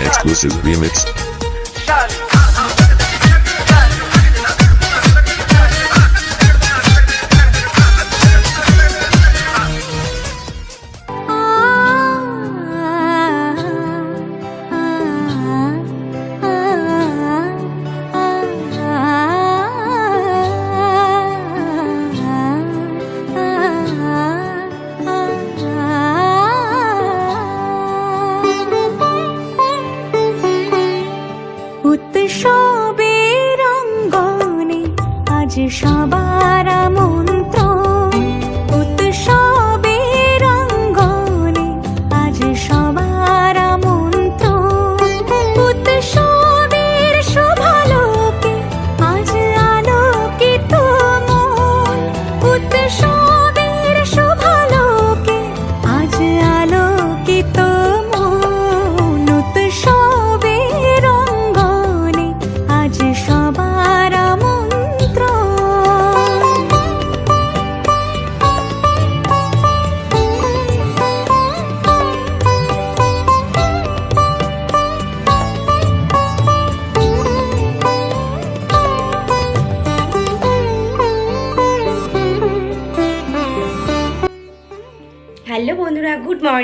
exclusive remix.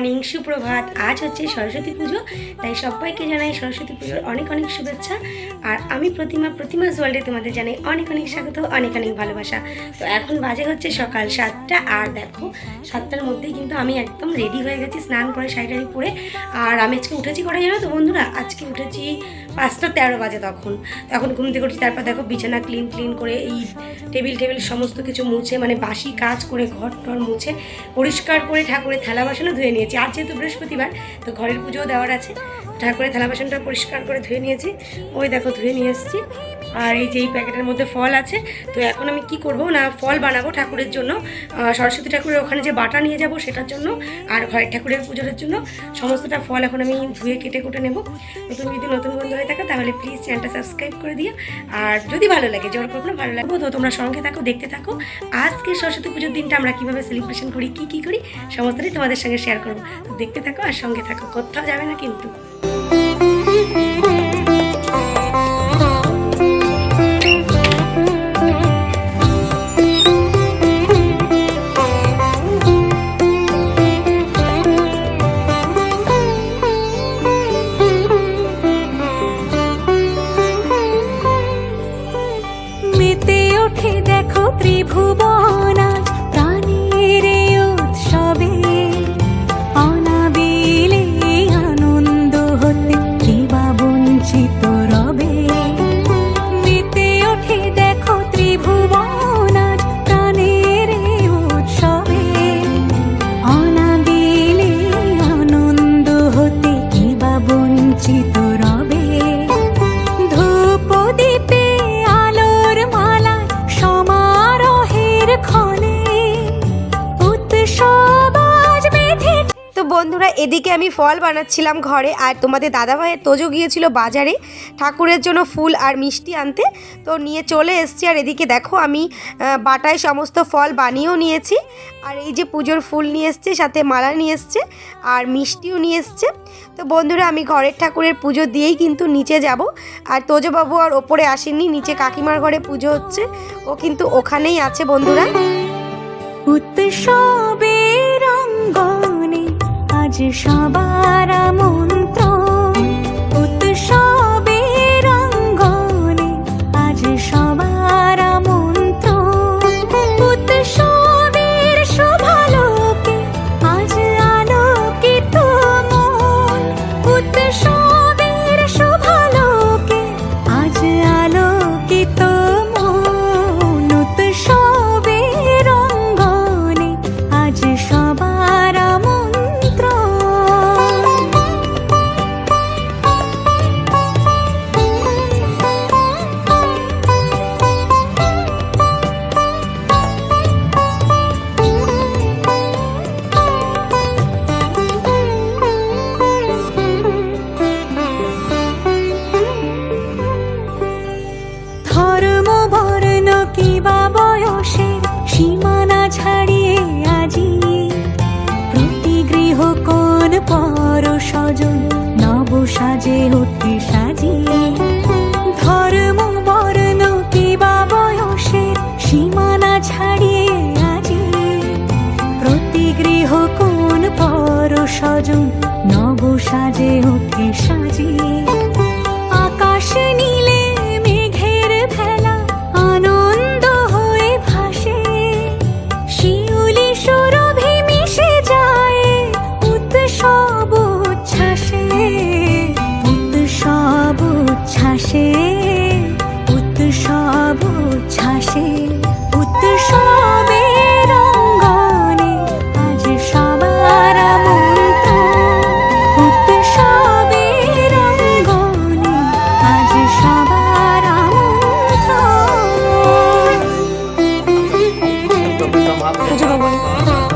Morning সুপ্রভাত। আজ হচ্ছে সরস্বতী পুজো, তাই সবাইকে জানাই সরস্বতী পুজোর অনেক অনেক শুভেচ্ছা। আর আমি প্রতিমা প্রতিমাস ওয়ার্ল্ডে তোমাদের জানাই অনেক অনেক স্বাগত, অনেক অনেক ভালোবাসা। তো এখন বাজে হচ্ছে সকাল সাতটা, আর দেখো সাতটার মধ্যেই কিন্তু আমি একদম রেডি হয়ে গেছি, স্নান করে শাড়ি পরে। আর আমি আজকে উঠেছি কটা জানো তো বন্ধুরা? আজকে উঠেছি পাঁচটা তেরো বাজে তখন। তখন ঘুম থেকে উঠছি তারপর দেখো বিছানা ক্লিন ক্লিন করে এই টেবিল টেবিল সমস্ত কিছু মুছে মানে বাসি কাজ করে ঘর টর মুছে পরিষ্কার করে ঠাকুরের থালা বাসনও ধুয়ে নিয়েছি। আর যেহেতু বৃহস্পতিবার, তো ঘরের পুজোও দেওয়ার আছে। ঠাকুরের থালা বাসনটা পরিষ্কার করে ধুয়ে নিয়েছি। ওই দেখো ধুয়ে নিয়ে এসেছি। আর এই যে এই প্যাকেটের মধ্যে ফল আছে, তো এখন আমি কি করব? না, ফল বানাবো ঠাকুরের জন্য। সরস্বতী ঠাকুরের ওখানে যে বাটা নিয়ে যাব সেটার জন্য, আর ঘরের ঠাকুরের পুজোর জন্য। সমস্তটা ফল এখন আমি ধুয়ে কেটে কুটে নেব। নতুন যদি নতুন বন্ধু হয়ে থাকে, তাহলে প্লিজ চ্যানেলটা সাবস্ক্রাইব করে দিও। আর যদি ভালো লাগে, জোর করব না, ভালো লাগবে। তো তোমরা সঙ্গে থাকো, দেখতে থাকো। আজকে সরস্বতী পুজোর দিনটা আমরা কীভাবে সেলিব্রেশন করি, কী কী করি, সমস্তটাই তোমাদের সঙ্গে শেয়ার করব। তো দেখতে থাকো আর সঙ্গে থাকো, কোথাও যাবে না কিন্তু। ওঠে দেখো ত্রিভুবন, প্রাণের উৎসবে অনাবিলে আনন্দ হতে কে বা বঞ্চিত রবে। মেতে ওঠে দেখো ত্রিভুবন, প্রাণের উৎসবে অনাবিলে আনন্দ হতে কে বা বঞ্চিত বন্ধুরা এদিকে আমি ফল বানাচ্ছিলাম ঘরে আর তোমাদের দাদাভাইয়ের তোজো গিয়েছিল বাজারে ঠাকুরের জন্য ফুল আর মিষ্টি আনতে। তো নিয়ে চলে এসছি আর এদিকে দেখো আমি বাটায় সমস্ত ফল বানিয়েও নিয়েছি। আর এই যে পুজোর ফুল নিয়ে এসছে, সাথে মালা নিয়ে এসছে আর মিষ্টিও নিয়ে এসছে। তো বন্ধুরা আমি ঘরের ঠাকুরের পুজো দিয়েই কিন্তু নিচে যাব। আর তোজোবাবু আর ওপরে আসেননি, নিচে কাকিমার ঘরে পুজো হচ্ছে। ও কিন্তু ওখানেই আছে বন্ধুরা। আজ সবার মন্ত্র নব সাজে আমন্ত্রণ পুজো বাবু মেতে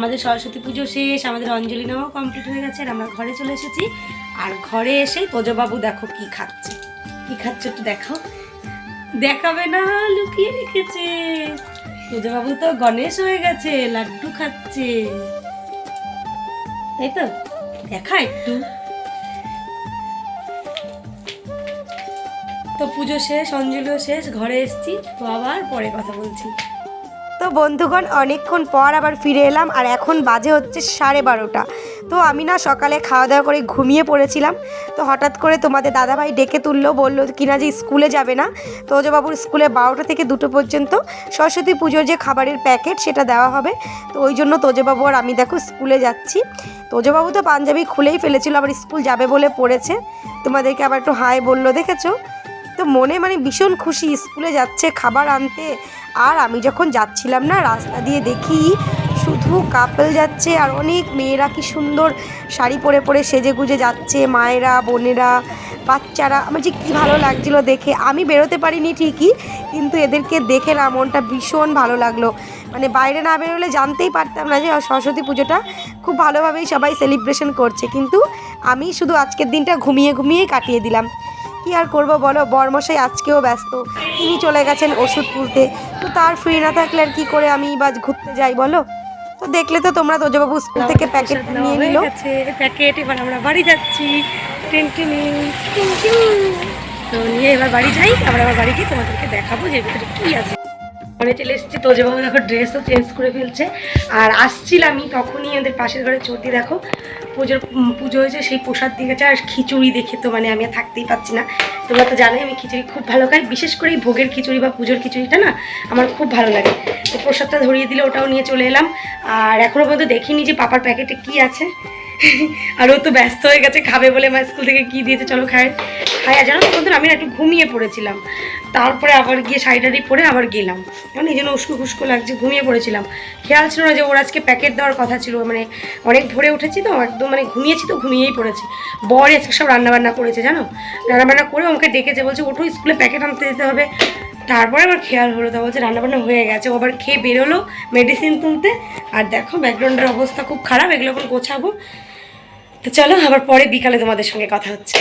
আমাদের সরস্বতী পুজো শেষ, আমাদের অঞ্জলি নেওয়াও কমপ্লিট হয়ে গেছে, আর আমরা ঘরে চলে এসেছি। আর ঘরে এসে তোজবাবু দেখো কি খাচ্ছে। কি খাচ্ছে একটু দেখাও। দেখাবে না, লুকিয়ে রেখেছে। তোজবাবু তো গণেশ হয়ে গেছে, লাড্ডু খাচ্ছে। তাই তো? দেখা একটু। তো পুজো শেষ, অঞ্জলিও শেষ, ঘরে এসেছি। তো আবার পরে কথা বলছি। তো বন্ধুগণ, অনেকক্ষণ পর আবার ফিরে এলাম আর এখন বাজে হচ্ছে সাড়ে বারোটা। তো আমি না সকালে খাওয়া দাওয়া করে ঘুমিয়ে পড়েছিলাম। তো হঠাৎ করে তোমাদের দাদাভাই ডেকে তুললো, বলল কিনা যে স্কুলে যাবে না। তো বাবুর স্কুলে বারোটা থেকে দুটো পর্যন্ত সরস্বতী পুজোর যে খাবারের প্যাকেট সেটা দেওয়া হবে। তো ওই জন্য তোজবাবু আর আমি দেখো স্কুলে যাচ্ছি। তোজবাবু তো পাঞ্জাবি খুলেই ফেলেছিল, আবার স্কুল যাবে বলে পড়েছে। তোমাদেরকে আবার একটু হাই বলল, দেখেছ? তো মনে মানে ভীষণ খুশি, স্কুলে যাচ্ছে খাবার আনতে। আর আমি যখন যাচ্ছিলাম না, রাস্তা দিয়ে দেখি শুধু কাপল যাচ্ছে আর অনেক মেয়েরা কি সুন্দর শাড়ি পরে পরে সেজে গুজে যাচ্ছে, মায়েরা, বোনেরা, বাচ্চারা। আমার যে কী ভালো লাগছিল দেখে। আমি বেরোতে পারিনি ঠিকই, কিন্তু এদেরকে দেখে না মনটা ভীষণ ভালো লাগল। মানে বাইরে না বেরোলে জানতেই পারতাম না যে সরস্বতী পুজোটা খুব ভালোভাবেই সবাই সেলিব্রেশন করছে। কিন্তু আমি শুধু আজকের দিনটা ঘুমিয়ে ঘুমিয়েই কাটিয়ে দিলাম। কি আর করব বলো? বরমশাই আজকেও ব্যস্ত। তিনি চলে গেছেন ওষুধ তুলতে তো তার ফ্রি না থাকলে আর কি করে আমি বা ঘুরতে যাই বলো? তো দেখলে তো তোমরা তোজবাবু স্কুল থেকে প্যাকেট নিয়ে নিল। প্যাকেট এবার আমরা বাড়ি যাচ্ছি। টেনটিনি তো নিয়ে এবার বাড়ি যাই। আমরা আবার বাড়ি গিয়ে তোমাদেরকে দেখাবো যে ভিতরে কি আছে। মানে চলে এসেছি তোজবাবু দেখো ড্রেসও চেঞ্জ করে ফেলছে। আর আসছিলামই তখনই ওদের পাশের ঘরে চর্দি দেখো। পুজোর পুজো হয়েছে, সেই প্রসাদ দিয়ে গেছে, আর খিচুড়ি দেখে তো মানে আমি আর থাকতেই পাচ্ছি না। তোমরা তো জানোই আমি খিচুড়ি খুব ভালো খাই, বিশেষ করে এই ভোগের খিচুড়ি বা পুজোর খিচুড়িটা না আমার খুব ভালো লাগে। তো প্রসাদটা ধরিয়ে দিলে ওটাও নিয়ে চলে এলাম। আর এখনও পর্যন্ত দেখিনি যে পাপার প্যাকেটে কি আছে। আর ও তো ব্যস্ত হয়ে গেছে, খাবে বলে মা স্কুল থেকে কি দিয়েছে, চলো খায় খাই আর জানো বন্ধুরা, আমি একটু ঘুমিয়ে পড়েছিলাম। তারপরে আবার গিয়ে শাড়ি টাড়ি পরে আবার গেলাম। কারণ এই জন্য উস্কো খুস্কো লাগছে, ঘুমিয়ে পড়েছিলাম। খেয়াল ছিল না যে ওর আজকে প্যাকেট দেওয়ার কথা ছিল মানে অনেক ভোরে উঠেছি তো, একদম মানে ঘুমিয়েছি তো, ঘুমিয়েই পড়েছি। বর আজকে সব রান্নাবান্না করেছে, জানো? রান্নাবান্না করে আমাকে ডেকেছে, বলছে ওঠো, স্কুলে প্যাকেট আনতে যেতে হবে। তারপরে আবার খেয়াল হলো, তা বলছে রান্নাবান্না হয়ে গেছে। ও আবার খেয়ে বেরোলো মেডিসিন তুলতে। আর দেখো ব্যাকগ্রাউন্ডের অবস্থা খুব খারাপ, এগুলো এখন গোছাবো। তো চলো আবার পরে বিকালে তোমাদের সঙ্গে কথা হচ্ছে।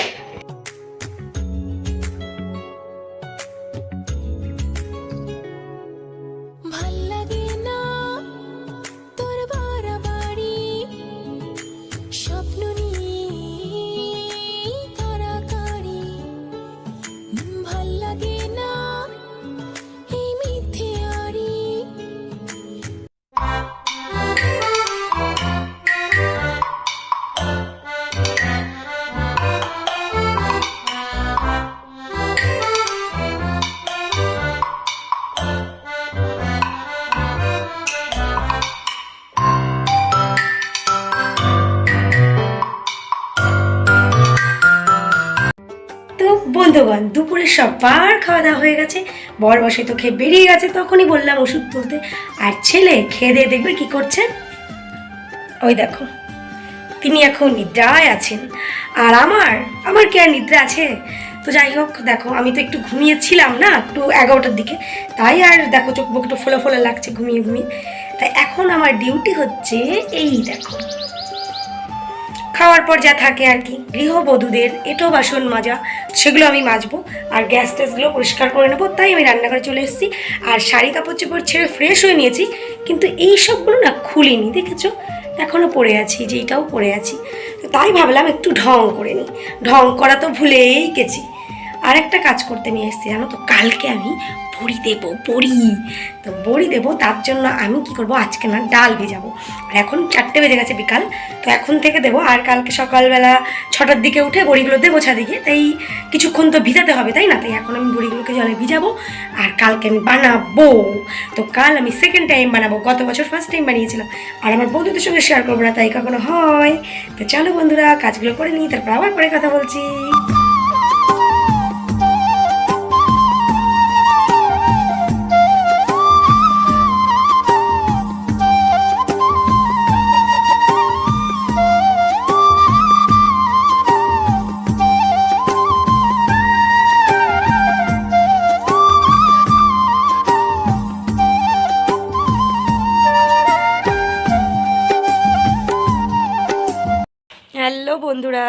ভগবান দুপুরে সবার খাওয়া দাওয়া হয়ে গেছে। বর বসে তো খেয়ে বেরিয়ে গেছে, তখনই বললাম ওষুধ তুলতে। আর ছেলে খেয়ে দিয়ে দেখবে কি করছে? ওই দেখো, তিনি এখন নিদ্রায় আছেন। আর আমার আমার কি আর নিদ্রা আছে? তো যাই হোক, দেখো, আমি তো একটু ঘুমিয়েছিলাম না, একটু এগারোটার দিকে। তাই আর দেখো, চোখ মুখ একটু ফোলা ফোলা লাগছে ঘুমিয়ে ঘুমিয়ে। তাই এখন আমার ডিউটি হচ্ছে এই দেখো। খাওয়ার পর যা থাকে আর কি, গৃহবধূদের এটো বাসন মাজা সেগুলো আমি মাজবো। আর গ্যাস ট্যাসগুলো পরিষ্কার করে নেব, তাই আমি রান্নাঘরে চলে এসেছি। আর শাড়ি কাপড় চোপড় ছেড়ে ফ্রেশ হয়ে নিয়েছি, কিন্তু এই সবগুলো না খুলিনি, দেখেছ? এখনও পড়ে আছি যেইটাও পড়ে আছি। তো তাই ভাবলাম একটু ঢং করে নিই। ঢং করা তো ভুলেই গেছি। আর একটা কাজ করতে নিয়ে এসেছি, জানো তো? কালকে আমি বড়ি দেবো, বড়ি। তো বড়ি দেবো, তার জন্য আমি কি করব? আজকে না ডাল ভেজাবো। আর এখন চারটে বেজে গেছে বিকাল, তো এখন থেকে দেবো। আর কালকে সকালবেলা ছটার দিকে উঠে বড়িগুলো দেবো ছাদিকে তাই কিছুক্ষণ তো ভিজাতে হবে, তাই না? তাই এখন আমি বড়িগুলোকে জলে ভিজাবো, আর কালকে আমি বানাবো। তো কাল আমি সেকেন্ড টাইম বানাবো। গত বছর ফার্স্ট টাইম বানিয়েছিলাম। আর আমার বন্ধুদের সঙ্গে শেয়ার করব না, তাই কখনো হয়। তো চলো বন্ধুরা, কাজগুলো করে নিই, তারপর আবার পরে কথা বলছি। বন্ধুরা।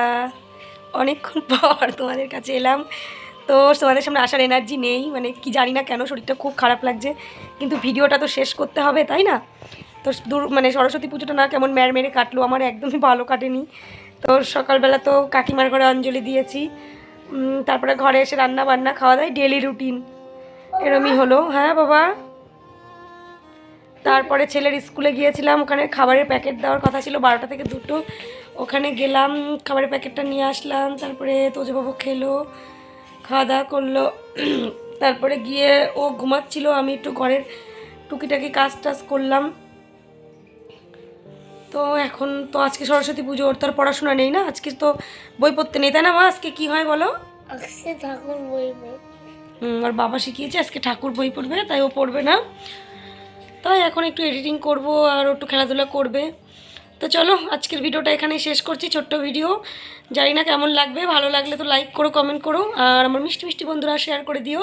অনেকক্ষণ পর তোমাদের কাছে এলাম। তো তোমাদের সামনে আসার এনার্জি নেই। মানে কি জানি না কেন শরীরটা খুব খারাপ লাগছে। কিন্তু ভিডিওটা তো শেষ করতে হবে, তাই না? তো দূর মানে সরস্বতী পুজোটা না কেমন ম্যার মেরে কাটলো, আমার একদমই ভালো কাটেনি। তো সকালবেলা তো কাকিমার ঘরে অঞ্জলি দিয়েছি। তারপরে ঘরে এসে রান্না বান্না, খাওয়া দাওয়া ডেলি রুটিন এরমই হলো। হ্যাঁ বাবা? তারপরে ছেলের স্কুলে গিয়েছিলাম। ওখানে খাবারের প্যাকেট দেওয়ার কথা ছিল বারোটা থেকে দুটো। ওখানে গেলাম খাবারের প্যাকেটটা নিয়ে আসলাম তারপরে তোজবাবু খেলো খাওয়া দাওয়া করল। তারপরে গিয়ে ও ঘুমাচ্ছিল আমি একটু ঘরের টুকিটাকি কাজ টাজ করলাম। তো এখন তো আজকে সরস্বতী পুজো ওর তার পড়াশোনা নেই না? আজকে তো বই পড়তে নেই তাই না মা? আজকে কি হয় বলো? আজকে ঠাকুর হুম, ওর বাবা শিখিয়েছে আজকে ঠাকুর বই পড়বে তাই ও পড়বে না। তাই এখন একটু এডিটিং করব আর একটু খেলাধুলা করবে। তো চলো, আজকের ভিডিওটা এখানেই শেষ করছি, ছোট্ট ভিডিও। জানি না কেমন লাগবে, ভালো লাগলে তো লাইক করো কমেন্ট করো, আর আমার মিষ্টি মিষ্টি বন্ধুরা শেয়ার করে দিও।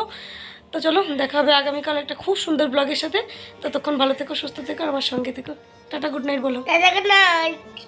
তো চলো, দেখা হবে আগামীকাল একটা খুব সুন্দর ব্লগের সাথে। ততক্ষণ ভালো থেকো, সুস্থ থেকো আমার সঙ্গে থেকো। টাটা গুড নাইট বলো। Good night